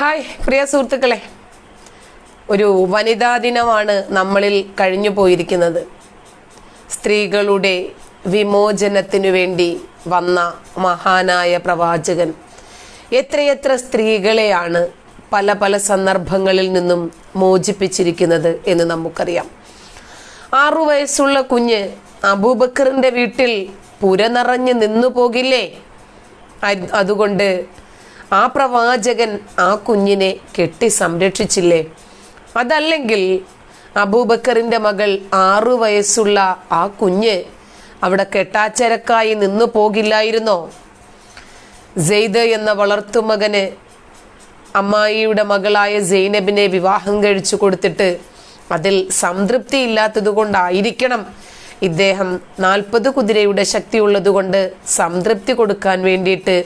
Hi പ്രിയ സുഹൃത്തുക്കളെ. ഒരു വനിതാ ദിനമാണ് നമ്മളിൽ കഴിഞ്ഞു പോയിരിക്കുന്നത്. സ്ത്രീകളുടെ വിമോചനത്തിനു വേണ്ടി വന്ന മഹാനായ പ്രവാചകൻ. എത്രയെത്ര സ്ത്രീകളെയാണ് പല പല സന്ദർഭങ്ങളിൽ നിന്നും മോചിപ്പിച്ചിരിക്കുന്നത് എന്ന് നമുക്കറിയാം. ആറു വയസ്സുള്ള കുഞ്ഞ് അബൂബക്കറിന്റെ വീട്ടിൽ പുര നിറഞ്ഞ് നിന്നു പോകില്ലേ അതുകൊണ്ട് ആ പ്രവാചകൻ ആ കുഞ്ഞിനെ കെട്ടി സംരക്ഷിച്ചില്ലേ? അതല്ലെങ്കിൽ അബൂബക്കറിന്റെ മകൾ ആറു വയസ്സുള്ള ആ കുഞ്ഞ് അവിടെ കെട്ടാച്ചരക്കായി നിന്നു പോകില്ലായിരുന്നോ? സെയ്ദ് എന്ന വളർത്തുമകന് അമ്മായിയുടെ മകളായ സൈനബിനെ വിവാഹം കഴിച്ചു കൊടുത്തിട്ട് അതിൽ സംതൃപ്തി ഇല്ലാത്തത് കൊണ്ടായിരിക്കണം ഇദ്ദേഹം നാൽപ്പത് കുതിരയുടെ ശക്തി ഉള്ളതുകൊണ്ട് സംതൃപ്തി കൊടുക്കാൻ വേണ്ടിയിട്ട്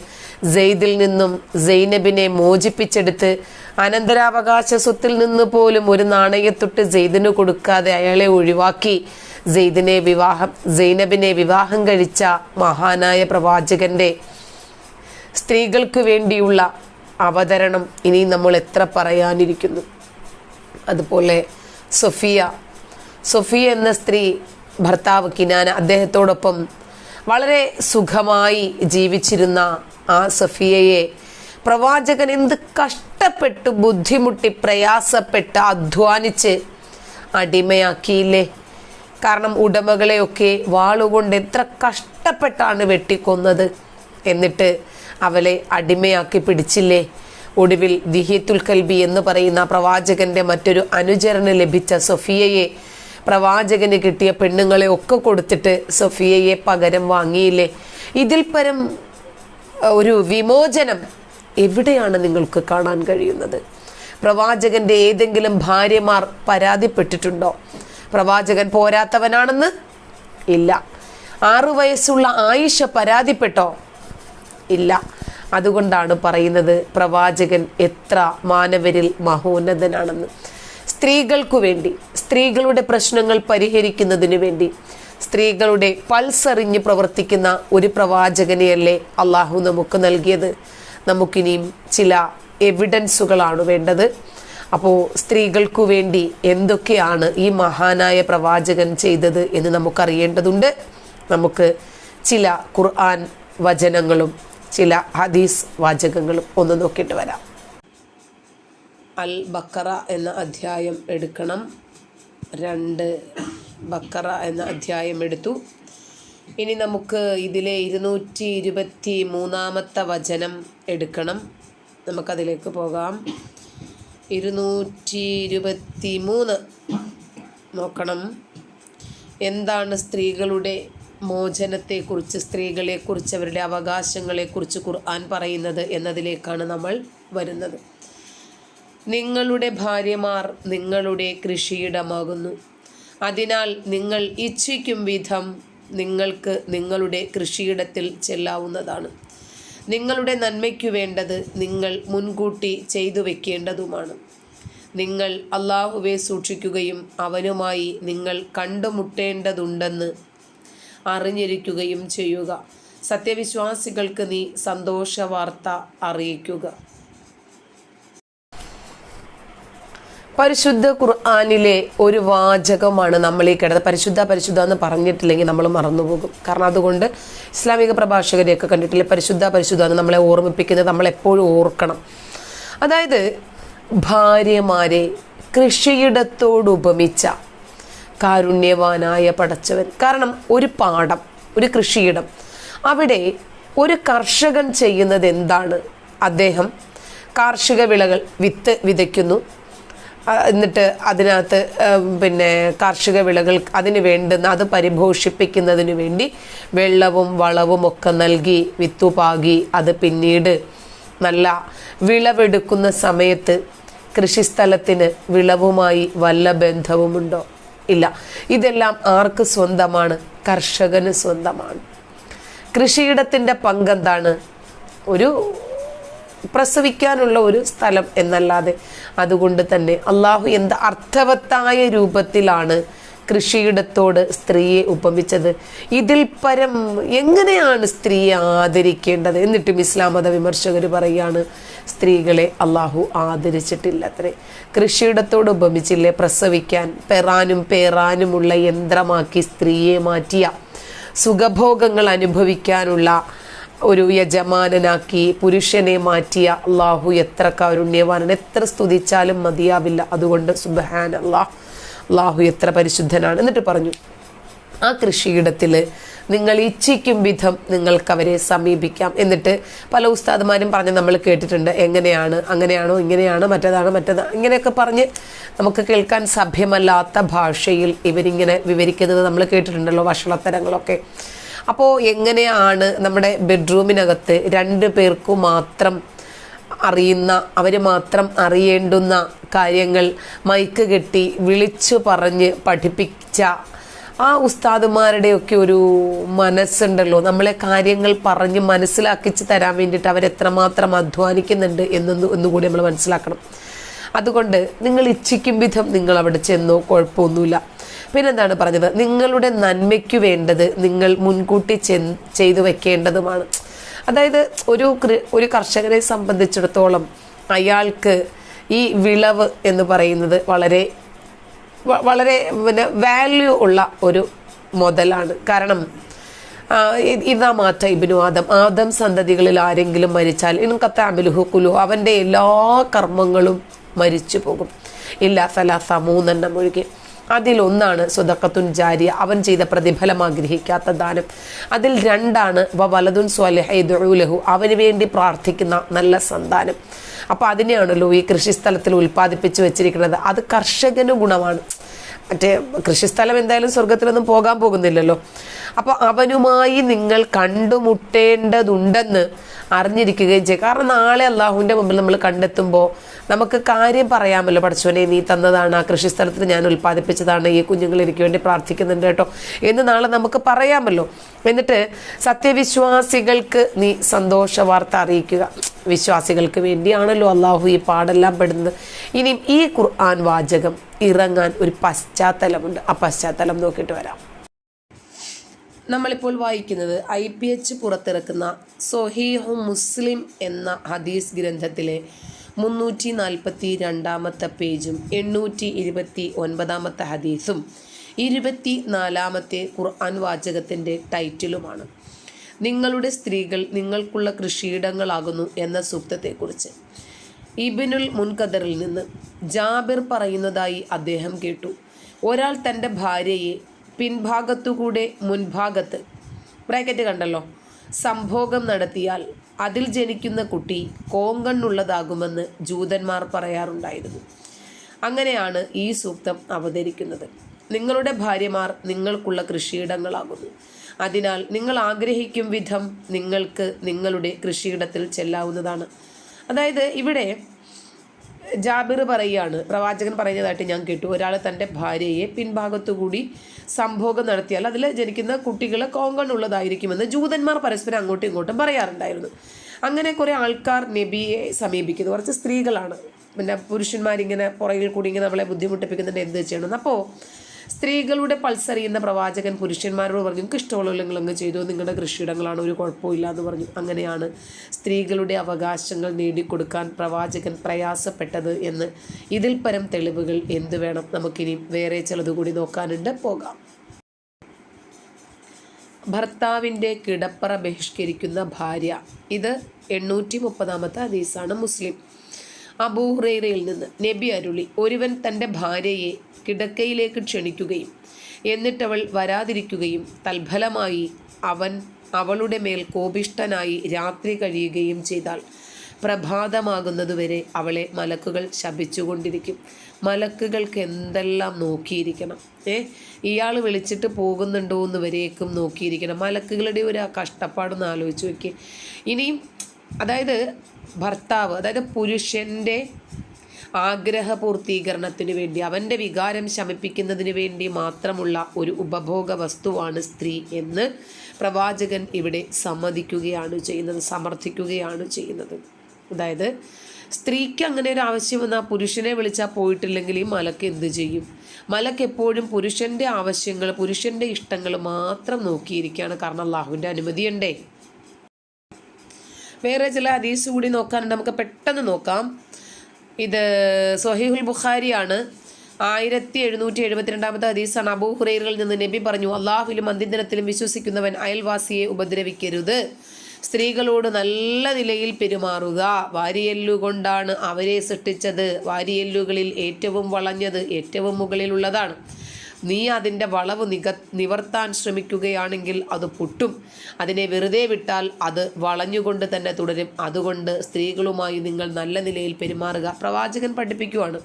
സെയ്ദിൽ നിന്നും സൈനബിനെ മോചിപ്പിച്ചെടുത്ത് അനന്തരാവകാശ സ്വത്തിൽ നിന്ന് പോലും ഒരു നാണയത്തൊട്ട് സെയ്ദിന് കൊടുക്കാതെ അയാളെ ഒഴിവാക്കി സെയ്ദിനെ വിവാഹം സൈനബിനെ വിവാഹം കഴിച്ച മഹാനായ പ്രവാചകന്റെ സ്ത്രീകൾക്ക് വേണ്ടിയുള്ള അവതരണം ഇനി നമ്മൾ എത്ര പറയാനിരിക്കുന്നു. അതുപോലെ സൊഫിയ സൊഫിയ എന്ന സ്ത്രീ ഭർത്താവ് കിനാന അദ്ദേഹത്തോടൊപ്പം വളരെ സുഖമായി ജീവിച്ചിരുന്ന ആ സഫിയയെ. പ്രവാചകൻ എന്ത് കഷ്ടപ്പെട്ട് ബുദ്ധിമുട്ടി പ്രയാസപ്പെട്ട് അധ്വാനിച്ച് അടിമയാക്കിയില്ലേ? കാരണം ഉടമകളെയൊക്കെ വാളുകൊണ്ട് എത്ര കഷ്ടപ്പെട്ടാണ് വെട്ടിക്കൊന്നത്. എന്നിട്ട് അവളെ അടിമയാക്കി പിടിച്ചില്ലേ? ഒടുവിൽ ദിഹിത്തുൽ കൽബി എന്ന് പറയുന്ന പ്രവാചകന്റെ മറ്റൊരു അനുചരന് ലഭിച്ച സൊഫിയയെ. പ്രവാചകന് കിട്ടിയ പെണ്ണുങ്ങളെ ഒക്കെ കൊടുത്തിട്ട് സൊഫിയയെ പകരം വാങ്ങിയില്ലേ? ഇതിൽ പരം ഒരു വിമോചനം എവിടെയാണ് നിങ്ങൾക്ക് കാണാൻ കഴിയുന്നത്? പ്രവാചകന്റെ ഏതെങ്കിലും ഭാര്യമാർ പരാതിപ്പെട്ടിട്ടുണ്ടോ? പ്രവാചകൻ പോരാത്തവനാണെന്ന്? ഇല്ല. ആറു വയസ്സുള്ള ആയിഷ പരാതിപ്പെട്ടോ? ഇല്ല. അതുകൊണ്ടാണ് പറയുന്നത് പ്രവാചകൻ എത്ര മാനവരിൽ മഹോന്നതനാണെന്ന്. സ്ത്രീകൾക്കു വേണ്ടി സ്ത്രീകളുടെ പ്രശ്നങ്ങൾ പരിഹരിക്കുന്നതിനു വേണ്ടി സ്ത്രീകളുടെ പൾസറിഞ്ഞ് പ്രവർത്തിക്കുന്ന ഒരു പ്രവാചകനെയല്ലേ അള്ളാഹു നമുക്ക് നൽകിയത്? നമുക്കിനിയും ചില എവിഡൻസുകളാണ് വേണ്ടത്. അപ്പോൾ സ്ത്രീകൾക്കു വേണ്ടി എന്തൊക്കെയാണ് ഈ മഹാനായ പ്രവാചകൻ ചെയ്തത് എന്ന് നമുക്കറിയേണ്ടതുണ്ട്. നമുക്ക് ചില ഖുർആൻ വചനങ്ങളും ചില ഹദീസ് വാചകങ്ങളും ഒന്ന് നോക്കിയിട്ട് വരാം. അൽ ബക്കറ എന്ന അധ്യായം എടുക്കണം. രണ്ട് ബക്കറ എന്ന അധ്യായം എടുത്തു. ഇനി നമുക്ക് ഇതിലെ ഇരുന്നൂറ്റി ഇരുപത്തി മൂന്നാമത്തെ വചനം എടുക്കണം. നമുക്കതിലേക്ക് പോകാം. ഇരുന്നൂറ്റി ഇരുപത്തി മൂന്ന് നോക്കണം. എന്താണ് സ്ത്രീകളുടെ മോചനത്തെക്കുറിച്ച് സ്ത്രീകളെക്കുറിച്ച് അവരുടെ അവകാശങ്ങളെക്കുറിച്ച് ഖുർആൻ പറയുന്നത് എന്നതിലേക്കാണ് നമ്മൾ വരുന്നത്. നിങ്ങളുടെ ഭാര്യമാർ നിങ്ങളുടെ കൃഷിയിടമാകുന്നു. അതിനാൽ നിങ്ങൾ ഇച്ഛിക്കും വിധം നിങ്ങൾക്ക് നിങ്ങളുടെ കൃഷിയിടത്തിൽ ചെല്ലാവുന്നതാണ്. നിങ്ങളുടെ നന്മയ്ക്കു വേണ്ടത് നിങ്ങൾ മുൻകൂട്ടി ചെയ്തു വെക്കേണ്ടതുമാണ്. നിങ്ങൾ അള്ളാഹുവെ സൂക്ഷിക്കുകയും അവനുമായി നിങ്ങൾ കണ്ടുമുട്ടേണ്ടതുണ്ടെന്ന് അറിഞ്ഞിരിക്കുകയും ചെയ്യുക. സത്യവിശ്വാസികൾക്ക് നീ സന്തോഷവാർത്ത അറിയിക്കുക. പരിശുദ്ധ ഖുർആാനിലെ ഒരു വാചകമാണ് നമ്മൾ ഈ കിടന്നത് പരിശുദ്ധ പരിശുദ്ധ എന്ന് പറഞ്ഞിട്ടില്ലെങ്കിൽ നമ്മൾ മറന്നുപോകും. കാരണം അതുകൊണ്ട് ഇസ്ലാമിക പ്രഭാഷകരെയൊക്കെ കണ്ടിട്ടില്ല? പരിശുദ്ധ പരിശുദ്ധ എന്ന് നമ്മളെ ഓർമ്മിപ്പിക്കുന്നത് നമ്മളെപ്പോഴും ഓർക്കണം. അതായത് ഭാര്യമാരെ കൃഷിയിടത്തോട് ഉപമിച്ച കാരുണ്യവാനായ പടച്ചവൻ. കാരണം ഒരു പാടം ഒരു കൃഷിയിടം. അവിടെ ഒരു കർഷകൻ ചെയ്യുന്നത് എന്താണ്? അദ്ദേഹം കാർഷിക വിളകൾ വിത്ത് വിതയ്ക്കുന്നു. എന്നിട്ട് അതിനകത്ത് പിന്നെ കാർഷിക വിളകൾ അതിന് വേണ്ടുന്ന അത് പരിപോഷിപ്പിക്കുന്നതിന് വേണ്ടി വെള്ളവും വളവും ഒക്കെ നൽകി വിത്തുപാകി അത് പിന്നീട് നല്ല വിളവെടുക്കുന്ന സമയത്ത് കൃഷിസ്ഥലത്തിന് വിളവുമായി വല്ല ബന്ധവുമുണ്ടോ? ഇല്ല. ഇതെല്ലാം ആർക്ക് സ്വന്തമാണ്? കർഷകന് സ്വന്തമാണ്. കൃഷിയിടത്തിന്റെ പങ്കെന്താണ്? ഒരു പ്രസവിക്കാനുള്ള ഒരു സ്ഥലം എന്നല്ലാതെ. അതുകൊണ്ട് തന്നെ അള്ളാഹു എന്ത് അർത്ഥവത്തായ രൂപത്തിലാണ് കൃഷിയിടത്തോട് സ്ത്രീയെ ഉപമിച്ചത്. ഇതിൽ പരം എങ്ങനെയാണ് സ്ത്രീയെ ആദരിക്കേണ്ടത്? എന്നിട്ടും ഇസ്ലാം മത വിമർശകർ പറയുകയാണ് സ്ത്രീകളെ അള്ളാഹു ആദരിച്ചിട്ടില്ല അത്രേ കൃഷിയിടത്തോട് ഉപമിച്ചില്ലേ? പ്രസവിക്കാൻ പെറാനും പേറാനുമുള്ള യന്ത്രമാക്കി സ്ത്രീയെ മാറ്റിയ. സുഖഭോഗങ്ങൾ അനുഭവിക്കാനുള്ള ഒരു യജമാനനാക്കി പുരുഷനെ മാറ്റിയ അള്ളാഹു എത്ര കാരുണ്യവാനൻ എത്ര സ്തുതിച്ചാലും മതിയാവില്ല. അതുകൊണ്ട് സുബഹാൻ അള്ളാഹ് അള്ളാഹു എത്ര പരിശുദ്ധനാണ്. എന്നിട്ട് പറഞ്ഞു ആ കൃഷിയിടത്തിൽ നിങ്ങൾ ഇച്ഛിക്കും വിധം നിങ്ങൾക്ക് അവരെ സമീപിക്കാം. എന്നിട്ട് പല ഉസ്താദ്മാരും പറഞ്ഞ് നമ്മൾ കേട്ടിട്ടുണ്ട് എങ്ങനെയാണ് അങ്ങനെയാണോ ഇങ്ങനെയാണ് മറ്റേതാണ് മറ്റേതാണ് ഇങ്ങനെയൊക്കെ പറഞ്ഞ് നമുക്ക് കേൾക്കാൻ സഭ്യമല്ലാത്ത ഭാഷയിൽ ഇവരിങ്ങനെ വിവരിക്കുന്നത് നമ്മൾ കേട്ടിട്ടുണ്ടല്ലോ വഷളത്തരങ്ങളൊക്കെ. അപ്പോൾ എങ്ങനെയാണ് നമ്മുടെ ബെഡ്റൂമിനകത്ത് രണ്ട് പേർക്കു മാത്രം അറിയുന്ന അവർ മാത്രം അറിയേണ്ടുന്ന കാര്യങ്ങൾ മൈക്ക് കെട്ടി വിളിച്ചു പറഞ്ഞ് പഠിപ്പിച്ച ആ ഉസ്താദുമാരുടെയൊക്കെ ഒരു മനസ്സുണ്ടല്ലോ. നമ്മളെ കാര്യങ്ങൾ പറഞ്ഞ് മനസ്സിലാക്കിച്ച് തരാൻ വേണ്ടിയിട്ട് അവരെത്രമാത്രം അധ്വാനിക്കുന്നുണ്ട് എന്നൊന്ന് ഒന്നുകൂടി നമ്മൾ മനസ്സിലാക്കണം. അതുകൊണ്ട് നിങ്ങൾ ഇച്ഛിക്കും വിധം നിങ്ങൾ അവിടെ ചെന്നോ കുഴപ്പമൊന്നുമില്ല. പിന്നെന്താണ് പറഞ്ഞത്? നിങ്ങളുടെ നന്മയ്ക്കു വേണ്ടത് നിങ്ങൾ മുൻകൂട്ടി ചെയ്തു വെക്കേണ്ടതുമാണ്. അതായത് ഒരു ഒരു കർഷകരെ സംബന്ധിച്ചിടത്തോളം അയാൾക്ക് ഈ വിളവ് എന്ന് പറയുന്നത് വളരെ വളരെ പിന്നെ വാല്യൂ ഉള്ള ഒരു മുതലാണ്. കാരണം ഇതാ മാറ്റ ഇബിനു ആദം. ആദം സന്തതികളിൽ ആരെങ്കിലും മരിച്ചാൽ ഇനും കത്താമിലുഹു കുലു അവന്റെ എല്ലാ കർമ്മങ്ങളും മരിച്ചു പോകും. ഇല്ല സലാസ മൂന്നെണ്ണം ഒഴികെ. അതിലൊന്നാണ് സ്വതക്കത്തുൻ ജാരിയ. അവൻ ചെയ്ത പ്രതിഫലം ആഗ്രഹിക്കാത്ത ദാനം. അതിൽ രണ്ടാണ് വ വലതുൻ സ്വലഹു അവന് വേണ്ടി പ്രാർത്ഥിക്കുന്ന നല്ല സന്താനം. അപ്പോൾ അതിനെയാണല്ലോ ഈ കൃഷിസ്ഥലത്തിൽ ഉൽപ്പാദിപ്പിച്ച് വെച്ചിരിക്കുന്നത്. അത് കർഷകന് ഗുണമാണ്. മറ്റേ കൃഷിസ്ഥലം എന്തായാലും സ്വർഗത്തിലൊന്നും പോകാൻ പോകുന്നില്ലല്ലോ. അപ്പോൾ അവനുമായി നിങ്ങൾ കണ്ടുമുട്ടേണ്ടതുണ്ടെന്ന് അറിഞ്ഞിരിക്കുകയും ചെയ്യും. കാരണം നാളെ അള്ളാഹുവിന്റെ മുമ്പിൽ നമ്മൾ കണ്ടെത്തുമ്പോൾ നമുക്ക് കാര്യം പറയാമല്ലോ. പഠിച്ചോനെ നീ തന്നതാണ്. ആ കൃഷിസ്ഥലത്തിൽ ഞാൻ ഉൽപ്പാദിപ്പിച്ചതാണ്. ഈ കുഞ്ഞുങ്ങൾ എനിക്ക് വേണ്ടി പ്രാർത്ഥിക്കുന്നുണ്ട് കേട്ടോ. എന്ന് നാളെ നമുക്ക് പറയാമല്ലോ. എന്നിട്ട് സത്യവിശ്വാസികൾക്ക് നീ സന്തോഷ വാർത്ത അറിയിക്കുക. വിശ്വാസികൾക്ക് വേണ്ടിയാണല്ലോ അള്ളാഹു ഈ പാടെല്ലാം പെടുന്നത്. ഇനിയും ഈ ഖുർആൻ വാചകം ഇറങ്ങാൻ ഒരു പശ്ചാത്തലമുണ്ട്. ആ പശ്ചാത്തലം നോക്കിയിട്ട് വരാം. നമ്മളിപ്പോൾ വായിക്കുന്നത് ഐ പി എച്ച് പുറത്തിറക്കുന്ന സൊഹീഹു മുസ്ലിം എന്ന ഹദീസ് ഗ്രന്ഥത്തിലെ മുന്നൂറ്റി നാൽപ്പത്തി രണ്ടാമത്തെ പേജും എണ്ണൂറ്റി ഇരുപത്തി ഒൻപതാമത്തെ ഹദീസും ഇരുപത്തി നാലാമത്തെ ഖുർആൻ വാചകത്തിന്റെ ടൈറ്റിലുമാണ്. നിങ്ങളുടെ സ്ത്രീകൾ നിങ്ങൾക്കുള്ള കൃഷിയിടങ്ങളാകുന്നു എന്ന സൂക്തത്തെക്കുറിച്ച്. ഇബിനുൽ മുൻകദറിൽ നിന്ന് ജാബിർ പറയുന്നതായി അദ്ദേഹം കേട്ടു. ഒരാൾ തന്റെ ഭാര്യയെ പിൻഭാഗത്തുകൂടെ മുൻഭാഗത്ത് ബ്രാക്കറ്റ് കണ്ടല്ലോ സംഭോഗം നടത്തിയാൽ അതിൽ ജനിക്കുന്ന കുട്ടി കോങ്കണ്ണുള്ളതാകുമെന്ന് ജൂതന്മാർ പറയാറുണ്ടായിരുന്നു. അങ്ങനെയാണ് ഈ സൂക്തം അവതരിക്കുന്നത്. നിങ്ങളുടെ ഭാര്യമാർ നിങ്ങൾക്കുള്ള കൃഷിയിടങ്ങളാകുന്നു. അതിനാൽ നിങ്ങൾ ആഗ്രഹിക്കും വിധം നിങ്ങൾക്ക് നിങ്ങളുടെ കൃഷിയിടത്തിൽ ചെല്ലാവുന്നതാണ്. അതായത് ഇവിടെ ജാബിർ പറയുകയാണ്. പ്രവാചകൻ പറയുന്നതായിട്ട് ഞാൻ കേട്ടു. ഒരാൾ തന്റെ ഭാര്യയെ പിൻഭാഗത്തുകൂടി സംഭോഗം നടത്തിയാൽ അതിൽ ജനിക്കുന്ന കുട്ടികൾ കോങ്കണ്ണുള്ളതായിരിക്കുമെന്ന് ജൂതന്മാർ പരസ്പരം അങ്ങോട്ടും ഇങ്ങോട്ടും പറയാറുണ്ടായിരുന്നു. അങ്ങനെ കുറേ ആൾക്കാർ നബിയെ സമീപിക്കുന്നു. കുറച്ച് സ്ത്രീകളാണ്. പിന്നെ പുരുഷന്മാരിങ്ങനെ പുറകിൽ കൂടി ഇങ്ങനെ നമ്മളെ ബുദ്ധിമുട്ടിപ്പിക്കുന്നുണ്ട്. എന്ത് ചെയ്യണമെന്ന്. അപ്പോൾ സ്ത്രീകളുടെ പൾസ് അറിയുന്ന പ്രവാചകൻ പുരുഷന്മാരോട് പറഞ്ഞു നിങ്ങൾക്ക് ഇഷ്ടമുള്ള നിങ്ങളങ്ങ് ചെയ്തു? നിങ്ങളുടെ കൃഷിയിടങ്ങളാണ് ഒരു കുഴപ്പമില്ല എന്ന് പറഞ്ഞു. അങ്ങനെയാണ് സ്ത്രീകളുടെ അവകാശങ്ങൾ നേടിക്കൊടുക്കാൻ പ്രവാചകൻ പ്രയാസപ്പെട്ടത് എന്ന്. ഇതിൽ പരം തെളിവുകൾ എന്ത് വേണം? നമുക്കിനി വേറെ ചിലതുകൂടി നോക്കാനുണ്ട്. പോകാം. ഭർത്താവിന്റെ കിടപ്പറ ബഹിഷ്കരിക്കുന്ന ഭാര്യ. ഇത് എണ്ണൂറ്റി മുപ്പതാമത്തെ ഹദീസാണ് മുസ്ലിം. അബൂഹുറൈറയിൽ നിന്ന് നബി അരുളി ഒരുവൻ തന്റെ ഭാര്യയെ കിടക്കയിലേക്ക് ക്ഷണിക്കുകയും എന്നിട്ടവൾ വരാതിരിക്കുകയും തൽഫലമായി അവൻ അവളുടെ മേൽ കോപിഷ്ടനായി രാത്രി കഴിയുകയും ചെയ്താൽ പ്രഭാതമാകുന്നതുവരെ അവളെ മലക്കുകൾ ശപിച്ചുകൊണ്ടിരിക്കും. മലക്കുകൾക്ക് എന്തെല്ലാം നോക്കിയിരിക്കണം? ഏ? ഇയാൾ വിളിച്ചിട്ട് പോകുന്നുണ്ടോ എന്ന് വരേക്കും നോക്കിയിരിക്കണം. മലക്കുകളുടെ ഒരു ആ കഷ്ടപ്പാടൊന്ന് ആലോചിച്ച് നോക്കി ഇനിയും അതായത് ഭർത്താവ് അതായത് പുരുഷന്റെ ആഗ്രഹ പൂർത്തീകരണത്തിന് വേണ്ടി അവന്റെ വികാരം ശമിപ്പിക്കുന്നതിന് വേണ്ടി മാത്രമുള്ള ഒരു ഉപഭോഗ വസ്തുവാണ് സ്ത്രീ എന്ന് പ്രവാചകൻ ഇവിടെ സമ്മതിക്കുകയാണ് ചെയ്യുന്നത് സമർത്ഥിക്കുകയാണ് ചെയ്യുന്നത്. അതായത് സ്ത്രീക്ക് അങ്ങനെ ഒരു ആവശ്യം വന്നാൽ പുരുഷനെ വിളിച്ചാൽ പോയിട്ടില്ലെങ്കിൽ ഈ മലക്ക് എന്ത് ചെയ്യും? മലക്ക് എപ്പോഴും പുരുഷന്റെ ആവശ്യങ്ങൾ പുരുഷന്റെ ഇഷ്ടങ്ങൾ മാത്രം നോക്കിയിരിക്കുകയാണ്. കാരണം അള്ളാഹുവിന്റെ അനുമതിയുണ്ടേ. വേറെ ചില ഹദീസ് കൂടി നോക്കാനുണ്ട്. നമുക്ക് പെട്ടെന്ന് നോക്കാം. ഇത് സൊഹീഹുൽ ബുഖാരിയാണ്. ആയിരത്തി എഴുന്നൂറ്റി എഴുപത്തിരണ്ടാമത്തെ ഹദീസാണ്. അബൂ ഹുറൈറിൽ നിന്ന് നബി പറഞ്ഞു അള്ളാഹുലും അന്ത്യദിനത്തിലും വിശ്വസിക്കുന്നവൻ അയൽവാസിയെ ഉപദ്രവിക്കരുത്. സ്ത്രീകളോട് നല്ല നിലയിൽ പെരുമാറുക. വാരിയെല്ലുകൊണ്ടാണ് അവരെ സൃഷ്ടിച്ചത്. വാരിയെല്ലുകളിൽ ഏറ്റവും വളഞ്ഞത് ഏറ്റവും മുകളിലുള്ളതാണ്. നീ അതിന്റെ വളവ് നിക നിവർത്താൻ ശ്രമിക്കുകയാണെങ്കിൽ അത് പൊട്ടും. അതിനെ വെറുതെ വിട്ടാൽ അത് വളഞ്ഞുകൊണ്ട് തന്നെ തുടരും. അതുകൊണ്ട് സ്ത്രീകളുമായി നിങ്ങൾ നല്ല നിലയിൽ പെരുമാറുക. പ്രവാചകൻ പഠിപ്പിക്കുവാണ്.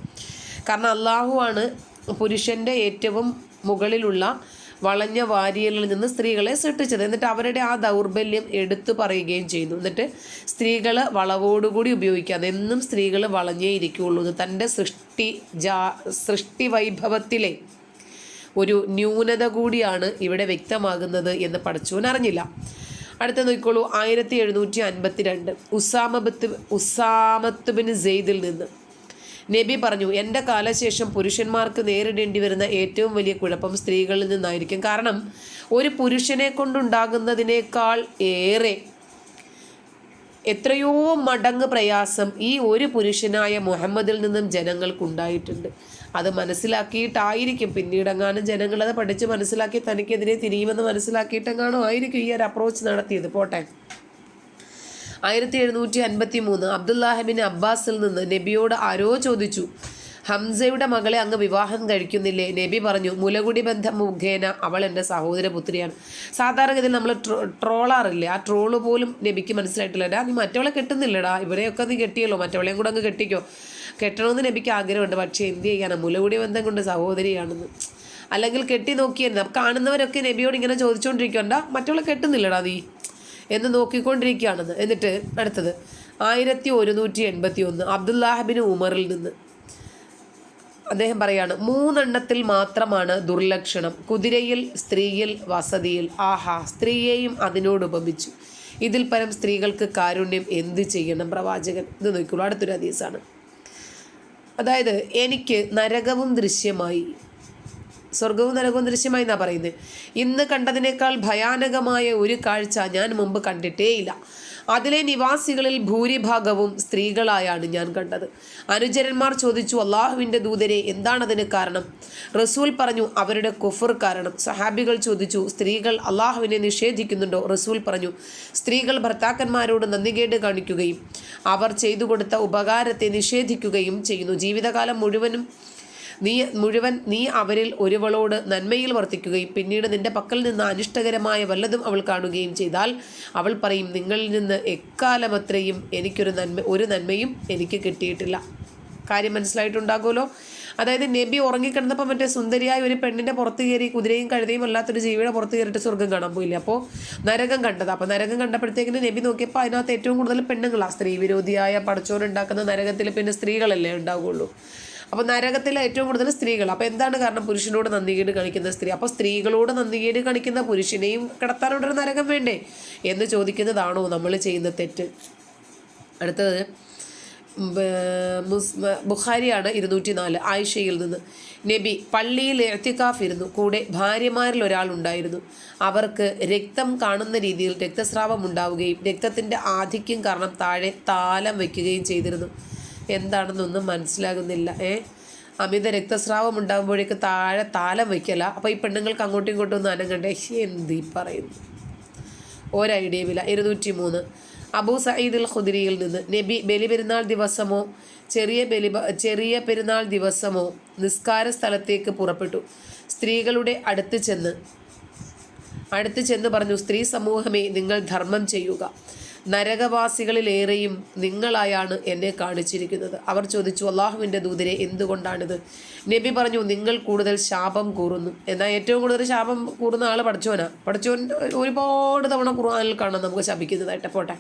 കാരണം അള്ളാഹുവാണ് പുരുഷന്റെ ഏറ്റവും മുകളിലുള്ള വളഞ്ഞ വാരിയലിൽ നിന്ന് സ്ത്രീകളെ സൃഷ്ടിച്ചത്. എന്നിട്ട് അവരുടെ ആ ദൗർബല്യം എടുത്തു പറയുകയും ചെയ്യുന്നു. എന്നിട്ട് സ്ത്രീകൾ വളവോടുകൂടി ഉപയോഗിക്കാതെ എന്നും സ്ത്രീകൾ വളഞ്ഞേ ഇരിക്കുകയുള്ളൂ. തന്റെ സൃഷ്ടി ജാ സൃഷ്ടി വൈഭവത്തിലെ ഒരു ന്യൂനത കൂടിയാണ് ഇവിടെ വ്യക്തമാകുന്നത് എന്ന് പഠിച്ചവൻ അറിഞ്ഞില്ല. അടുത്ത നോക്കിക്കോളൂ. ആയിരത്തി എഴുന്നൂറ്റി അൻപത്തി രണ്ട് ഉസാമബത്ത് ഉസാമത്ത് സെയ്ദിൽ നിന്ന്. നബി പറഞ്ഞു എന്റെ കാലശേഷം പുരുഷന്മാർക്ക് നേരിടേണ്ടി വരുന്ന ഏറ്റവും വലിയ കുഴപ്പം സ്ത്രീകളിൽ നിന്നായിരിക്കും. കാരണം ഒരു പുരുഷനെ കൊണ്ടുണ്ടാകുന്നതിനേക്കാൾ ഏറെ എത്രയോ മടങ്ങ് പ്രയാസം ഈ ഒരു പുരുഷനായ മുഹമ്മദിൽ നിന്നും ജനങ്ങൾക്കുണ്ടായിട്ടുണ്ട്. അത് മനസ്സിലാക്കിയിട്ടായിരിക്കും. പിന്നീടെങ്ങാനും ജനങ്ങളത് പഠിച്ച് മനസ്സിലാക്കി തനിക്കെതിരെ തിരിയുമെന്ന് മനസ്സിലാക്കിയിട്ടെങ്ങാണോ ആയിരിക്കും ഈ ഒരു അപ്രോച്ച് നടത്തിയത്. പോട്ടെ. ആയിരത്തി എഴുന്നൂറ്റി അൻപത്തി മൂന്ന് അബ്ദുല്ലാഹിബിൻ അബ്ബാസിൽ നിന്ന് നബിയോട് ആരോ ചോദിച്ചു. ഹംസയുടെ മകളെ അങ്ങ് വിവാഹം കഴിക്കുന്നില്ലേ? നബി പറഞ്ഞു മുലകുടി ബന്ധം മുഖേന അവൾ എന്റെ സഹോദരപുത്രിയാണ്. സാധാരണഗതിയിൽ നമ്മൾ ട്രോ ട്രോളാറില്ലേ? ആ ട്രോൾ പോലും നബിക്ക് മനസ്സിലായിട്ടില്ല നീ മറ്റവളെ കെട്ടുന്നില്ലടാ. ഇവരെയൊക്കെ നീ കെട്ടിയല്ലോ. മറ്റവളെയും കൂടെ അങ്ങ് കെട്ടിക്കോ. കെട്ടണമെന്ന് നബിക്ക് ആഗ്രഹമുണ്ട്. പക്ഷേ എന്ത് ചെയ്യാനാണ് മുലകുടി ബന്ധം കൊണ്ട് സഹോദരിയാണെന്ന്. അല്ലെങ്കിൽ കെട്ടി നോക്കിയായിരുന്നു കാണുന്നവരൊക്കെ നബിയോട് ഇങ്ങനെ ചോദിച്ചുകൊണ്ടിരിക്കണ്ട മറ്റുള്ള കെട്ടുന്നില്ലടാ നീ. എന്ന് നോക്കിക്കൊണ്ടിരിക്കുകയാണെന്ന്. എന്നിട്ട് അടുത്തത്. ആയിരത്തി ഒരുന്നൂറ്റി എൺപത്തി ഒന്ന് അബ്ദുല്ലാഹബിന് ഉമറിൽ നിന്ന്. അദ്ദേഹം പറയാണ് മൂന്നെണ്ണത്തിൽ മാത്രമാണ് ദുർലക്ഷണം. കുതിരയിൽ സ്ത്രീയിൽ വസതിയിൽ. ആഹാ സ്ത്രീയെയും അതിനോട് ഉപമിച്ചു ഇതിൽ പരം സ്ത്രീകൾക്ക് കാരുണ്യം എന്ത് ചെയ്യണം പ്രവാചകൻ? ഇത് നോക്കിയുള്ളൂ അടുത്തൊരു ഹദീസാണ്. അതായത് എനിക്ക് നരകവും ദൃശ്യമായി സ്വർഗവും നരകവും ദൃശ്യമായി എന്നാണ് പറയുന്നത്. ഇന്ന് കണ്ടതിനേക്കാൾ ഭയാനകമായ ഒരു കാഴ്ച ഞാൻ മുമ്പ് കണ്ടിട്ടേയില്ല. അതിലെ നിവാസികളിൽ ഭൂരിഭാഗവും സ്ത്രീകളായാണ് ഞാൻ കണ്ടത്. അനുചരന്മാർ ചോദിച്ചു അള്ളാഹുവിന്റെ ദൂതരെ എന്താണതിന് കാരണം? റസൂൽ പറഞ്ഞു അവരുടെ കുഫർ കാരണം. സഹാബികൾ ചോദിച്ചു സ്ത്രീകൾ അള്ളാഹുവിനെ നിഷേധിക്കുന്നുണ്ടോ? റസൂൽ പറഞ്ഞു സ്ത്രീകൾ ഭർത്താക്കന്മാരോട് നന്ദികേട് കാണിക്കുകയും അവർ ചെയ്തു കൊടുത്ത ഉപകാരത്തെ നിഷേധിക്കുകയും ചെയ്യുന്നു. ജീവിതകാലം മുഴുവനും നീ മുഴുവൻ നീ അവരിൽ ഒരുവളോട് നന്മയിൽ വർത്തിക്കുകയും പിന്നീട് നിന്റെ പക്കൽ നിന്ന് അനിഷ്ടകരമായ വല്ലതും അവൾ കാണുകയും ചെയ്താൽ അവൾ പറയും നിങ്ങളിൽ നിന്ന് എക്കാലമത്രയും എനിക്കൊരു നന്മ ഒരു നന്മയും എനിക്ക് കിട്ടിയിട്ടില്ല. കാര്യം മനസ്സിലായിട്ടുണ്ടാകുമല്ലോ? അതായത് നബി ഉറങ്ങിക്കിടന്നപ്പോൾ മറ്റേ സുന്ദരിയായ ഒരു പെണ്ണിന്റെ പുറത്ത് കയറി കുതിരയും കഴുതയും അല്ലാത്തൊരു ജീവിയുടെ പുറത്ത് കയറിയിട്ട് സ്വർഗം കാണാൻ പോയില്ല? അപ്പോൾ നരകം കണ്ടത്. അപ്പോൾ നരകം കണ്ടപ്പോഴത്തേക്കിന് നബി നോക്കിയപ്പോൾ അതിനകത്ത് ഏറ്റവും കൂടുതൽ പെണ്ണുങ്ങളാണ് സ്ത്രീ വിരോധിയായ പടച്ചോറുണ്ടാക്കുന്ന നരകത്തിൽ പിന്നെ സ്ത്രീകളല്ലേ ഉണ്ടാവുകയുള്ളൂ അപ്പോൾ നരകത്തിൽ ഏറ്റവും കൂടുതൽ സ്ത്രീകൾ. അപ്പോൾ എന്താണ് കാരണം പുരുഷനോട് നന്ദികേട് കാണിക്കുന്ന സ്ത്രീ? അപ്പോൾ സ്ത്രീകളോട് നന്ദികേട് കാണിക്കുന്ന പുരുഷനെയും കിടത്താനുള്ളൊരു നരകം വേണ്ടേ? എന്ന് ചോദിക്കുന്നതാണോ നമ്മൾ ചെയ്യുന്ന തെറ്റ്? അടുത്തത് ബുഖാരിയാണ് ഇരുന്നൂറ്റി നാല് ആയിഷയിൽ നിന്ന്. നബി പള്ളിയിൽ എത്തിക്കാഫ് ഇരുന്നു. കൂടെ ഭാര്യമാരിൽ ഒരാളുണ്ടായിരുന്നു അവർക്ക് രക്തം കാണുന്ന രീതിയിൽ രക്തസ്രാവം ഉണ്ടാവുകയും രക്തത്തിന്റെ ആധിക്യം കാരണം താഴെ താലം വയ്ക്കുകയും ചെയ്തിരുന്നു. എന്താണെന്നൊന്നും മനസ്സിലാകുന്നില്ല. ഏ? അമിത രക്തസ്രാവം ഉണ്ടാകുമ്പോഴേക്ക് താഴെ താലം വയ്ക്കല. അപ്പോൾ ഈ പെണ്ണുങ്ങൾക്ക് അങ്ങോട്ടും ഇങ്ങോട്ടും ഒന്നും അനങ്ങണ്ടേ? എന്ത് ഈ പറയുന്നു? ഒരൈഡിയമില്ല ഇരുന്നൂറ്റി മൂന്ന് അബൂ സയ്യിദുൽ ഖുദിരിയിൽ നിന്ന് നബി ബലിപെരുന്നാൾ ദിവസമോ ചെറിയ ബലി ചെറിയ പെരുന്നാൾ ദിവസമോ നിസ്കാര സ്ഥലത്തേക്ക് പുറപ്പെട്ടു. സ്ത്രീകളുടെ അടുത്ത് ചെന്ന് അടുത്ത് ചെന്ന് പറഞ്ഞു സ്ത്രീ സമൂഹമേ നിങ്ങൾ ധർമ്മം ചെയ്യുക. നരകവാസികളിലേറെയും നിങ്ങളായാണ് എന്നെ കാണിച്ചിരിക്കുന്നത്. അവർ ചോദിച്ചു അള്ളാഹുവിന്റെ ദൂതരെ എന്തുകൊണ്ടാണിത്? നബി പറഞ്ഞു നിങ്ങൾ കൂടുതൽ ശാപം കൂറുന്നു. എന്നാൽ ഏറ്റവും കൂടുതൽ ശാപം കൂറുന്ന ആൾ പഠിച്ചോനാ പഠിച്ചോൻ ഒരുപാട് തവണ ഖുർആനിൽ കാണാം നമുക്ക് ശപിക്കുന്നതായിട്ട്. പോട്ടെ.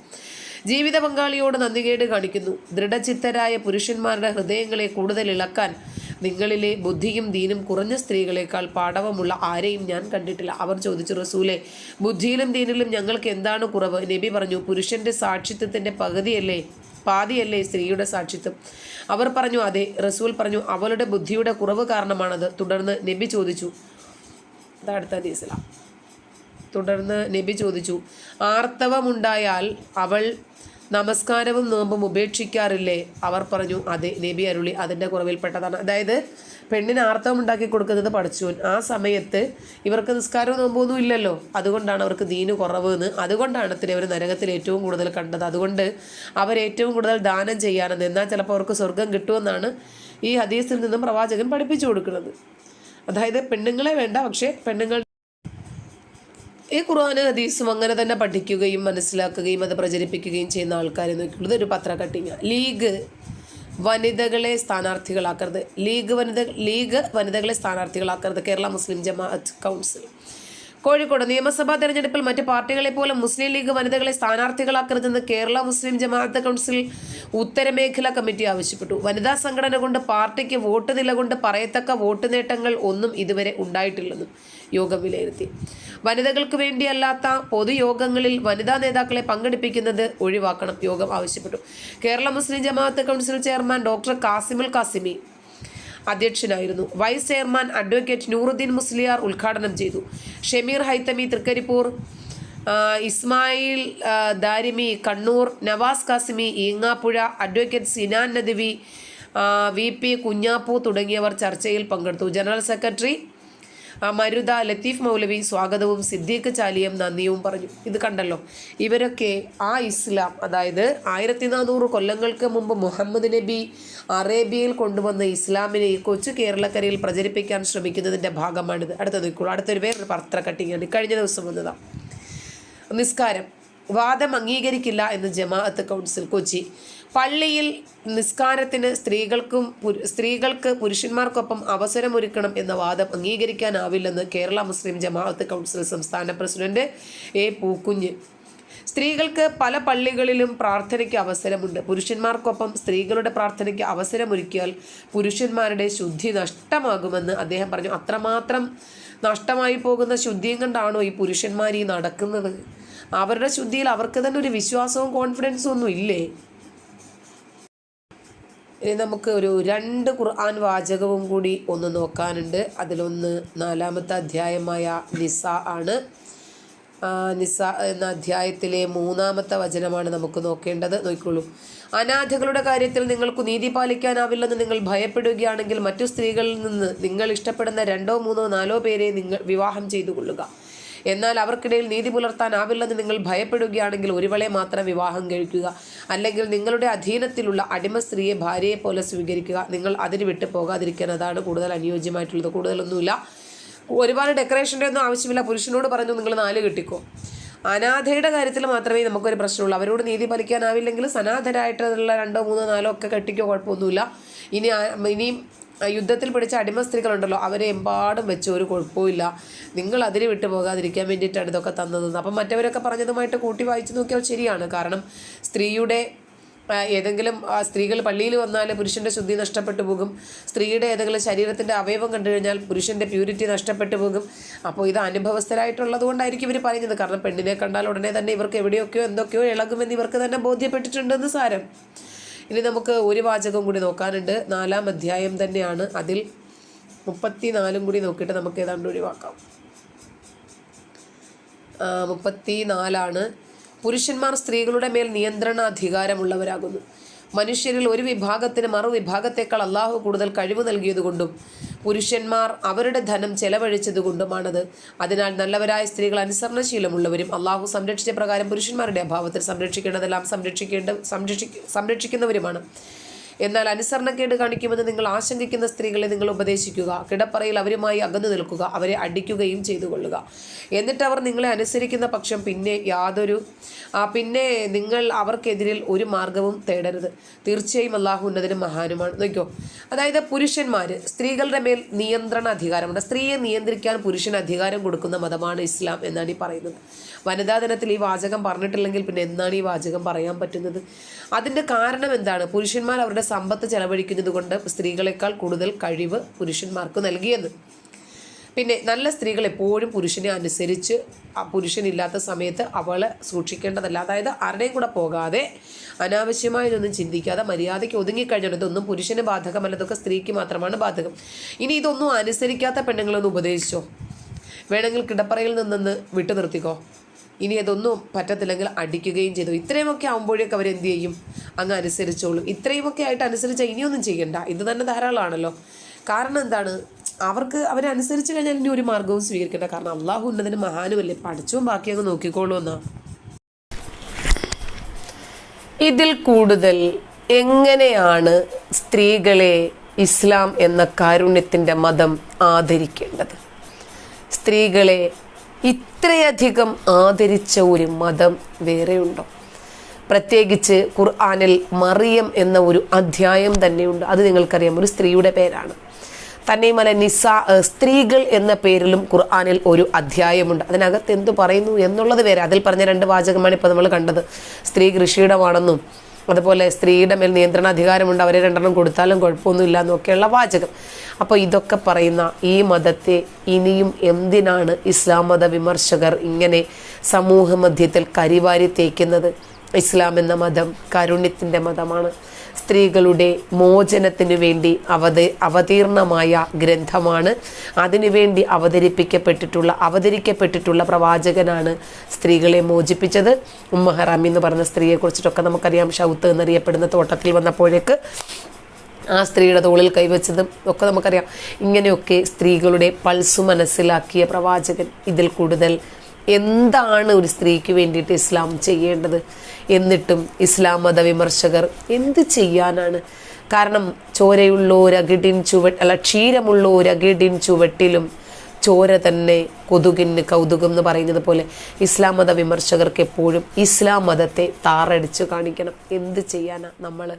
ജീവിത പങ്കാളിയോട് നന്ദികേട് കാണിക്കുന്നു. ദൃഢചിത്തരായ പുരുഷന്മാരുടെ ഹൃദയങ്ങളെ കൂടുതൽ ഇളക്കാൻ നിങ്ങളിലെ ബുദ്ധിയും ദീനും കുറഞ്ഞ സ്ത്രീകളെക്കാൾ പാടവമുള്ള ആരെയും ഞാൻ കണ്ടിട്ടില്ല. അവർ ചോദിച്ചു റസൂലെ ബുദ്ധിയിലും ദീനിലും ഞങ്ങൾക്ക് എന്താണ് കുറവ്? നബി പറഞ്ഞു പുരുഷന്റെ സാക്ഷിത്വത്തിന്റെ പകുതിയല്ലേ പാതിയല്ലേ സ്ത്രീയുടെ സാക്ഷിത്വം? അവർ പറഞ്ഞു അതെ. റസൂൽ പറഞ്ഞു അവളുടെ ബുദ്ധിയുടെ കുറവ് കാരണമാണത്. തുടർന്ന് നബി ചോദിച്ചു അതടുത്ത ഹദീസിലാണ് തുടർന്ന് നബി ചോദിച്ചു ആർത്തവമുണ്ടായാൽ അവൾ നമസ്കാരവും നോമ്പും ഉപേക്ഷിക്കാറില്ലേ? അവർ പറഞ്ഞു അതെ നബി അരുളി അതിന്റെ കുറവിൽപ്പെട്ടതാണ്. അതായത് പെണ്ണിന് ആർത്തവം ഉണ്ടാക്കി കൊടുക്കുന്നത് പഠിച്ചുവൻ ആ സമയത്ത് ഇവർക്ക് നിസ്കാരവും നോമ്പൊന്നും ഇല്ലല്ലോ. അതുകൊണ്ടാണ് അവർക്ക് ദീന് കുറവ് എന്ന്. അതുകൊണ്ടാണ് ഇത്തിരി അവർ നരകത്തിൽ ഏറ്റവും കൂടുതൽ കണ്ടത്. അതുകൊണ്ട് അവർ ഏറ്റവും കൂടുതൽ ദാനം ചെയ്യാനെന്ന് എന്നാൽ ചിലപ്പോൾ അവർക്ക് സ്വർഗം കിട്ടുമെന്നാണ് ഈ ഹദീസിൽ നിന്നും പ്രവാചകൻ പഠിപ്പിച്ചു കൊടുക്കുന്നത്. അതായത് പെണ്ണുങ്ങളെ വേണ്ട പക്ഷേ പെണ്ണുങ്ങൾ ഈ ഖുർആൻ ഹദീസും അങ്ങനെ തന്നെ പഠിക്കുകയും മനസ്സിലാക്കുകയും അത് പ്രചരിപ്പിക്കുകയും ചെയ്യുന്ന ആൾക്കാരെ നോക്കിയുള്ളത് ഒരു പത്ര കട്ടിങ് ലീഗ് വനിതകളെ സ്ഥാനാർത്ഥികളാക്കരുത്. ലീഗ് വനിത ലീഗ് വനിതകളെ സ്ഥാനാർത്ഥികളാക്കരുത്. Kerala Muslim Jamaat council. Kozhikode നിയമസഭാ തെരഞ്ഞെടുപ്പിൽ മറ്റ് പാർട്ടികളെ പോലെ മുസ്ലിം ലീഗ് വനിതകളെ സ്ഥാനാർത്ഥികളാക്കരുതെന്ന് കേരള മുസ്ലിം ജമാഅത്ത് കൗൺസിൽ ഉത്തരമേഖലാ കമ്മിറ്റി ആവശ്യപ്പെട്ടു. വനിതാ സംഘടന കൊണ്ട് പാർട്ടിക്ക് വോട്ട് നിലകൊണ്ട് പറയത്തക്ക വോട്ട് നേട്ടങ്ങൾ ഒന്നും ഇതുവരെ ഉണ്ടായിട്ടില്ലെന്നും യോഗം വിലയിരുത്തി. വനിതകൾക്ക് വേണ്ടിയല്ലാത്ത പൊതുയോഗങ്ങളിൽ വനിതാ നേതാക്കളെ പങ്കെടുപ്പിക്കുന്നത് ഒഴിവാക്കണം യോഗം ആവശ്യപ്പെട്ടു. Kerala Muslim Jamaat council chairman doctor Kasimul Kasimi അധ്യക്ഷനായിരുന്നു. Vice chairman advocate Nooruddeen Musliyar ഉദ്ഘാടനം ചെയ്തു. Shameer Haithami Thrikkaripur Ismail Darimi Kannur Navas Kasimi Eengapuzha advocate Sinan Nadvi V P Kunhappu തുടങ്ങിയവർ ചർച്ചയിൽ പങ്കെടുത്തു. ജനറൽ സെക്രട്ടറി മരുത ലത്തീഫ് മൗലവി സ്വാഗതവും സിദ്ദീഖ് ചാലിയും നന്ദിയും പറഞ്ഞു. ഇത് കണ്ടല്ലോ. ഇവരൊക്കെ ആ ഇസ്ലാം അതായത് ആയിരത്തി നാനൂറ് കൊല്ലങ്ങൾക്ക് മുമ്പ് മുഹമ്മദ് നബി അറേബ്യയിൽ കൊണ്ടുവന്ന ഇസ്ലാമിനെ കൊച്ചു കേരളക്കരയിൽ പ്രചരിപ്പിക്കാൻ ശ്രമിക്കുന്നതിന്റെ ഭാഗമാണിത് അടുത്ത നോക്കുള്ളൂ അടുത്തൊരു വേറൊരു പത്ര കട്ടിങ്ങാണ് കഴിഞ്ഞ ദിവസം വന്നതാണ് നിസ്കാരം. വാദം അംഗീകരിക്കില്ല എന്ന് ജമാഅത്ത് കൗൺസിൽ കൊച്ചി. പള്ളിയിൽ നിസ്കാരത്തിന് സ്ത്രീകൾക്കും സ്ത്രീകൾക്ക് പുരുഷന്മാർക്കൊപ്പം അവസരമൊരുക്കണം എന്ന വാദം അംഗീകരിക്കാനാവില്ലെന്ന് കേരള മുസ്ലിം ജമാഅത്ത് കൗൺസിൽ സംസ്ഥാന പ്രസിഡന്റ് എ പൂക്കുഞ്ഞ്. സ്ത്രീകൾക്ക് പല പള്ളികളിലും പ്രാർത്ഥനയ്ക്ക് അവസരമുണ്ട്. പുരുഷന്മാർക്കൊപ്പം സ്ത്രീകളുടെ പ്രാർത്ഥനയ്ക്ക് അവസരമൊരുക്കിയാൽ പുരുഷന്മാരുടെ ശുദ്ധി നഷ്ടമാകുമെന്ന് അദ്ദേഹം പറഞ്ഞു. അത്രമാത്രം നഷ്ടമായി പോകുന്ന ശുദ്ധിയും കണ്ടാണോ ഈ പുരുഷന്മാർ ഈ നടക്കുന്നത്? അവരുടെ ശുദ്ധിയിൽ അവർക്ക് തന്നെ ഒരു വിശ്വാസവും കോൺഫിഡൻസും ഒന്നും ഇല്ലേ? ഇനി നമുക്ക് ഒരു രണ്ട് ഖുർആൻ വാചകവും കൂടി ഒന്ന് നോക്കാനുണ്ട്. അതിലൊന്ന് നാലാമത്തെ അധ്യായമായ നിസ ആണ്. നിസ എന്ന അധ്യായത്തിലെ മൂന്നാമത്തെ വചനമാണ് നമുക്ക് നോക്കേണ്ടത്. നോക്കിക്കോളൂ. അനാഥകളുടെ കാര്യത്തിൽ നിങ്ങൾക്ക് നീതി പാലിക്കാനാവില്ലെന്ന് നിങ്ങൾ ഭയപ്പെടുകയാണെങ്കിൽ മറ്റു സ്ത്രീകളിൽ നിന്ന് നിങ്ങൾ ഇഷ്ടപ്പെടുന്ന രണ്ടോ മൂന്നോ നാലോ പേരെ നിങ്ങൾ വിവാഹം ചെയ്തു കൊള്ളുക. എന്നാൽ അവർക്കിടയിൽ നീതി പുലർത്താനാവില്ലെന്ന് നിങ്ങൾ ഭയപ്പെടുകയാണെങ്കിൽ ഒരുവളെ മാത്രം വിവാഹം കഴിക്കുക. അല്ലെങ്കിൽ നിങ്ങളുടെ അധീനത്തിലുള്ള അടിമ സ്ത്രീയെ ഭാര്യയെ പോലെ സ്വീകരിക്കുക. നിങ്ങൾ അതിന് വിട്ടു പോകാതിരിക്കാൻ അതാണ് കൂടുതൽ അനുയോജ്യമായിട്ടുള്ളത്. കൂടുതലൊന്നുമില്ല. ഒരുപാട് ഡെക്കറേഷന്റെ ഒന്നും ആവശ്യമില്ല. പുരുഷനോട് പറഞ്ഞു നിങ്ങൾ നാല് കെട്ടിക്കോ. അനാഥയുടെ കാര്യത്തിൽ മാത്രമേ നമുക്കൊരു പ്രശ്നമുള്ളൂ. അവരോട് നീതി പാലിക്കാനാവില്ലെങ്കിൽ സനാഥരായിട്ടുള്ള രണ്ടോ മൂന്നോ നാലോ ഒക്കെ കെട്ടിക്കോ കുഴപ്പമൊന്നുമില്ല. ഇനി ഇനിയും യുദ്ധത്തിൽ പിടിച്ച അടിമ സ്ത്രീകളുണ്ടല്ലോ അവരെ എമ്പാടും വെച്ച് ഒരു കുഴപ്പമില്ല നിങ്ങൾ അതിന് വിട്ടു പോകാതിരിക്കാൻ വേണ്ടിയിട്ടാണ് ഇതൊക്കെ തന്നത് അപ്പം മറ്റവരൊക്കെ പറഞ്ഞതുമായിട്ട് കൂട്ടി വായിച്ചു നോക്കിയാൽ ശരിയാണ്. കാരണം സ്ത്രീയുടെ ഏതെങ്കിലും സ്ത്രീകൾ പള്ളിയിൽ വന്നാൽ പുരുഷന്റെ ശുദ്ധി നഷ്ടപ്പെട്ടു പോകും. സ്ത്രീയുടെ ഏതെങ്കിലും ശരീരത്തിന്റെ അവയവം കണ്ടു കഴിഞ്ഞാൽ പുരുഷന്റെ പ്യൂരിറ്റി നഷ്ടപ്പെട്ടു പോകും. അപ്പോൾ ഇത് അനുഭവസ്ഥരായിട്ടുള്ളത് കൊണ്ടായിരിക്കും ഇവർ പറയുന്നത്. കാരണം പെണ്ണിനെ കണ്ടാൽ ഉടനെ തന്നെ ഇവർക്ക് എവിടെയൊക്കെയോ എന്തൊക്കെയോ ഇളകുമെന്ന് ഇവർക്ക് തന്നെ ബോധ്യപ്പെട്ടിട്ടുണ്ടെന്ന് സാരം. ഇനി നമുക്ക് ഒരു വാചകം കൂടി നോക്കാനുണ്ട്. നാലാം അധ്യായം തന്നെയാണ്. അതിൽ മുപ്പത്തി നാലും കൂടി നോക്കിയിട്ട് നമുക്ക് ഏതാണ്ട് ഒഴിവാക്കാം. മുപ്പത്തി നാലാണ് പുരുഷന്മാർ സ്ത്രീകളുടെ മേൽ നിയന്ത്രണ അധികാരമുള്ളവരാകുന്നു മനുഷ്യരിൽ ഒരു വിഭാഗത്തിന് മറുവിഭാഗത്തേക്കാൾ അള്ളാഹു കൂടുതൽ കഴിവ് നൽകിയതുകൊണ്ടും പുരുഷന്മാർ അവരുടെ ധനം ചെലവഴിച്ചതുകൊണ്ടുമാണത്. അതിനാൽ നല്ലവരായ സ്ത്രീകൾ അനുസരണശീലമുള്ളവരും അള്ളാഹു സംരക്ഷിച്ച പ്രകാരം പുരുഷന്മാരുടെ അഭാവത്തിൽ സംരക്ഷിക്കേണ്ടതെല്ലാം സംരക്ഷിക്കേണ്ട സംരക്ഷിക്ക സംരക്ഷിക്കുന്നവരുമാണ്. എന്നാൽ അനുസരണക്കേട് കാണിക്കുമെന്ന് നിങ്ങൾ ആശങ്കിക്കുന്ന സ്ത്രീകളെ നിങ്ങൾ ഉപദേശിക്കുക. കിടപ്പറയിൽ അവരുമായി അകന്നു നിൽക്കുക. അവരെ അടിക്കുകയും ചെയ്തു കൊള്ളുക. എന്നിട്ട് അവർ നിങ്ങളെ അനുസരിക്കുന്ന പക്ഷം പിന്നെ യാതൊരു പിന്നെ നിങ്ങൾ അവർക്കെതിരിൽ ഒരു മാർഗവും തേടരുത്. തീർച്ചയായും അള്ളാഹു ഉന്നതനും മഹാനുമാണ്. നോക്കിയോ അതായത് പുരുഷന്മാർ സ്ത്രീകളുടെ മേൽ നിയന്ത്രണ അധികാരമുണ്ട് സ്ത്രീയെ നിയന്ത്രിക്കാൻ പുരുഷന് അധികാരം കൊടുക്കുന്ന മതമാണ് ഇസ്ലാം എന്നാണ് ഈ പറയുന്നത്. വനിതാ ദിനത്തിൽ ഈ വാചകം പറഞ്ഞിട്ടില്ലെങ്കിൽ പിന്നെ എന്താണ് ഈ വാചകം പറയാൻ പറ്റുന്നത്? അതിന്റെ കാരണം എന്താണ്? പുരുഷന്മാർ അവരുടെ സമ്പത്ത് ചെലവഴിക്കുന്നത് കൊണ്ട് സ്ത്രീകളെക്കാൾ കൂടുതൽ കഴിവ് പുരുഷന്മാർക്ക് നൽകിയെന്ന്. പിന്നെ നല്ല സ്ത്രീകൾ എപ്പോഴും പുരുഷനെ അനുസരിച്ച് ആ പുരുഷനില്ലാത്ത സമയത്ത് അവളെ സൂക്ഷിക്കേണ്ടതല്ല. അതായത് ആരുടെയും കൂടെ പോകാതെ അനാവശ്യമായതൊന്നും ചിന്തിക്കാതെ മര്യാദയ്ക്ക് ഒതുങ്ങിക്കഴിഞ്ഞാൽ ഇതൊന്നും പുരുഷന് ബാധകമല്ല ഇതൊക്കെ സ്ത്രീക്ക് മാത്രമാണ് ബാധകം. ഇനി ഇതൊന്നും അനുസരിക്കാത്ത പെണ്ണുങ്ങളൊന്ന് ഉപദേശിച്ചോ? വേണമെങ്കിൽ കിടപ്പറയിൽ നിന്നൊന്ന് വിട്ടു നിർത്തിക്കോ ഇനി അതൊന്നും പറ്റത്തില്ലെങ്കിൽ അടിക്കുകയും ചെയ്തു. ഇത്രയുമൊക്കെ ആകുമ്പോഴേക്ക് അവർ എന്ത് ചെയ്യും? അങ്ങ് അനുസരിച്ചോളും. ഇത്രയുമൊക്കെ ആയിട്ട് അനുസരിച്ചാൽ ഇനിയൊന്നും ചെയ്യണ്ട. ഇത് തന്നെ ധാരാളമാണല്ലോ. കാരണം എന്താണ്? അവർക്ക് അവരനുസരിച്ച് കഴിഞ്ഞാൽ ഇനി ഒരു മാർഗവും സ്വീകരിക്കേണ്ട. കാരണം അള്ളാഹു ഉന്നതിന് മഹാനുമല്ലേ? പഠിച്ചും ബാക്കി അങ്ങ് നോക്കിക്കോളൂ എന്നാ. ഇതിൽ കൂടുതൽ എങ്ങനെയാണ് സ്ത്രീകളെ ഇസ്ലാം എന്ന കാരുണ്യത്തിന്റെ മതം ആദരിക്കേണ്ടത്? സ്ത്രീകളെ ഇത്രയധികം ആദരിച്ച ഒരു മതം വേറെയുണ്ടോ? പ്രത്യേകിച്ച് ഖുർആാനിൽ മറിയം എന്ന ഒരു അധ്യായം തന്നെയുണ്ട്. അത് നിങ്ങൾക്കറിയാം. ഒരു സ്ത്രീയുടെ പേരാണ്. തന്നെയുമല്ല നിസ സ്ത്രീകൾ എന്ന പേരിലും ഖുർആാനിൽ ഒരു അധ്യായമുണ്ട്. അതിനകത്ത് എന്തു പറയുന്നു എന്നുള്ളത് വേറെ അതിൽ പറഞ്ഞ രണ്ട് വാചകമാണ് ഇപ്പോൾ നമ്മൾ കണ്ടത്. സ്ത്രീ കൃഷിയിടമാണെന്നും അതുപോലെ സ്ത്രീയുടെ മേൽ നിയന്ത്രണാധികാരമുണ്ട് അവരെ രണ്ടെണ്ണം കൊടുത്താലും കുഴപ്പമൊന്നുമില്ല എന്നൊക്കെയുള്ള വാചകം. അപ്പോൾ ഇതൊക്കെ പറയുന്ന ഈ മതത്തെ ഇനിയും എന്തിനാണ് ഇസ്ലാം മത വിമർശകർ ഇങ്ങനെ സമൂഹ മധ്യത്തിൽ കരിവാരി തേക്കുന്നത്? ഇസ്ലാം എന്ന മതം കാരുണ്യത്തിന്റെ മതമാണ്. സ്ത്രീകളുടെ മോചനത്തിനു വേണ്ടി അവത അവതീർണമായ ഗ്രന്ഥമാണ്. അതിനുവേണ്ടി അവതരിപ്പിക്കപ്പെട്ടിട്ടുള്ള അവതരിക്കപ്പെട്ടിട്ടുള്ള പ്രവാചകനാണ് സ്ത്രീകളെ മോചിപ്പിച്ചത്. ഉമ്മഹറാമി എന്ന് പറഞ്ഞ സ്ത്രീയെ കുറിച്ചിട്ടൊക്കെ നമുക്കറിയാം. ഷൗത്ത് എന്നറിയപ്പെടുന്ന തോട്ടത്തിൽ വന്നപ്പോഴേക്ക് ആ സ്ത്രീയുടെ തോളിൽ കൈവച്ചതും ഒക്കെ നമുക്കറിയാം. ഇങ്ങനെയൊക്കെ സ്ത്രീകളുടെ പൾസ് മനസ്സിലാക്കിയ പ്രവാചകൻ ഇതിൽ കൂടുതൽ എന്താണ് ഒരു സ്ത്രീക്ക് വേണ്ടിയിട്ട് ഇസ്ലാം ചെയ്യേണ്ടത്? എന്നിട്ടും ഇസ്ലാം മത വിമർശകർ എന്ത് ചെയ്യാനാണ്? കാരണം ചോരയുള്ള ചോരയുള്ളോരകിടിൻ ചുവട്ട് അല്ല ക്ഷീരമുള്ളോരകിടിൻ ചുവട്ടിലും ചോര തന്നെ കൊതുകിന് കൗതുകം എന്ന് പറയുന്നത് പോലെ ഇസ്ലാം മത വിമർശകർക്ക് എപ്പോഴും ഇസ്ലാം മതത്തെ താറടിച്ചു കാണിക്കണം. എന്ത് ചെയ്യാനാണ് നമ്മൾ